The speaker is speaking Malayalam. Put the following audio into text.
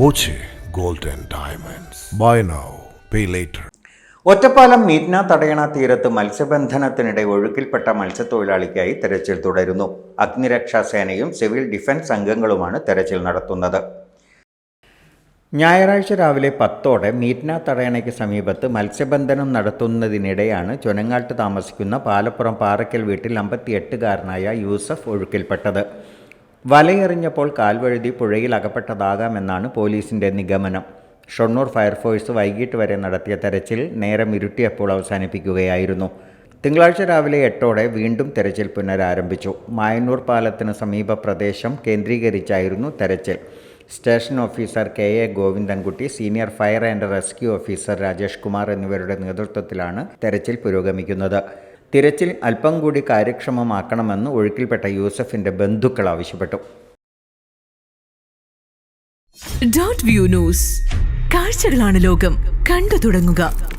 Boche gold diamonds. Buy now pay later. Ottapalam Meetna തടയണ തീരത്ത് മത്സ്യബന്ധനത്തിനിടെ ഒഴുക്കിൽപ്പെട്ട മത്സ്യത്തൊഴിലാളിക്കായി തെരച്ചിൽ തുടരുന്നു. അഗ്നിരക്ഷാ സേനയും സിവിൽ ഡിഫൻസ് അംഗങ്ങളുമാണ് തെരച്ചിൽ നടത്തുന്നത്. ഞായറാഴ്ച രാവിലെ പത്തോടെ മീറ്റ്ന തടയണയ്ക്ക് സമീപത്ത് മത്സ്യബന്ധനം നടത്തുന്നതിനിടെയാണ് ചുനങ്ങാട്ട് താമസിക്കുന്ന പാലപ്പുറം പാറയ്ക്കൽ വീട്ടിൽ അമ്പത്തിയെട്ടുകാരനായ യൂസഫ് ഒഴുക്കിൽപ്പെട്ടത്. വലയെറിഞ്ഞപ്പോൾ കാൽവഴുതി പുഴയിൽ അകപ്പെട്ടതാകാമെന്നാണ് പോലീസിന്റെ നിഗമനം. ഷൊണ്ണൂർ ഫയർഫോഴ്സ് വൈകിട്ട് വരെ നടത്തിയ തെരച്ചിൽ നേരം ഇരുട്ടിയപ്പോൾ അവസാനിപ്പിക്കുകയായിരുന്നു. തിങ്കളാഴ്ച രാവിലെ എട്ടോടെ വീണ്ടും തെരച്ചിൽ പുനരാരംഭിച്ചു. മായന്നൂർ പാലത്തിന് സമീപ പ്രദേശം കേന്ദ്രീകരിച്ചായിരുന്നു തെരച്ചിൽ. Station officer K A Govindankutty senior fire and rescue officer Rajesh Kumar എന്നിവരുടെ നേതൃത്വത്തിലാണ് തെരച്ചിൽ പുരോഗമിക്കുന്നത്. തിരച്ചിൽ അല്പം കൂടി കാര്യക്ഷമമാക്കണമെന്ന് ഒഴുക്കിൽപ്പെട്ട യൂസഫിന്റെ ബന്ധുക്കൾ ആവശ്യപ്പെട്ടു. ഡോട്ട് വ്യൂ ന്യൂസ് കാഴ്ചകളാണ് ലോകം. കണ്ടു തുടങ്ങുക.